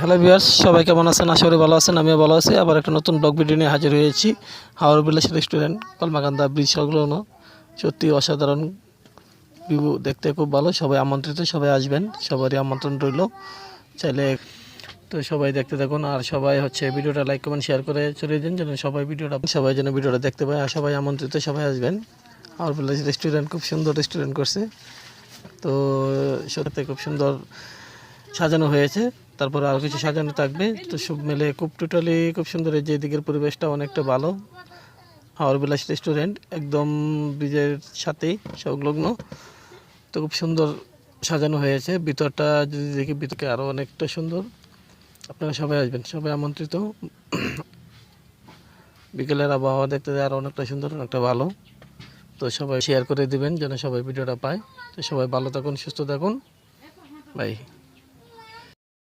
Hello viewers, সবাই কেমন আছেন? আশা করি ভালো আছেন, আমিও ভালো আছি। আবার একটা নতুন ব্লগ ভিডিও নিয়ে হাজির হয়েছি। হাওড় বিলাস রেস্টুরেন্ট কলমাকান্দা ব্রিজ সংলগ্ন। সত্যি অসাধারণ ভিউ দেখতে খুব ভালো। সবাই আমন্ত্রিত, সবাই আসবেন, সবারই আমন্ত্রণ রইল। চাইলে তো সবাই দেখতে থাকুন। আর সবাই হচ্ছে ভিডিওটা লাইক কমেন্ট শেয়ার করে চলে দিন যেন সবাই ভিডিওটা সবাই যেন ভিডিওটা দেখতে পায়। আর সবাই আমন্ত্রিত, সবাই আসবেন। হাওড় বিলাস রেস্টুরেন্ট খুব সুন্দর রেস্টুরেন্ট করছে। তো সত্যি খুব সুন্দর সাজানো হয়েছে। তারপরে আরও কিছু সাজানো থাকবে। তো সব মিলে খুব টোটালি খুব সুন্দর এই যে এদিকের পরিবেশটা অনেকটা ভালো। হাওয়ার বিলাস রেস্টুরেন্ট একদম ব্রিজের সাথেই সংলগ্ন। তো খুব সুন্দর সাজানো হয়েছে। ভিতরটা যদি দেখি, ভিতরকে আরও অনেকটা সুন্দর। আপনারা সবাই আসবেন, সবাই আমন্ত্রিত। বিকেলের আবহাওয়া দেখতে আরও অনেকটা সুন্দর, অনেকটা ভালো। তো সবাই শেয়ার করে দিবেন, যেন সবাই ভিডিওটা পায়। তো সবাই ভালো থাকুন, সুস্থ থাকুন। বাই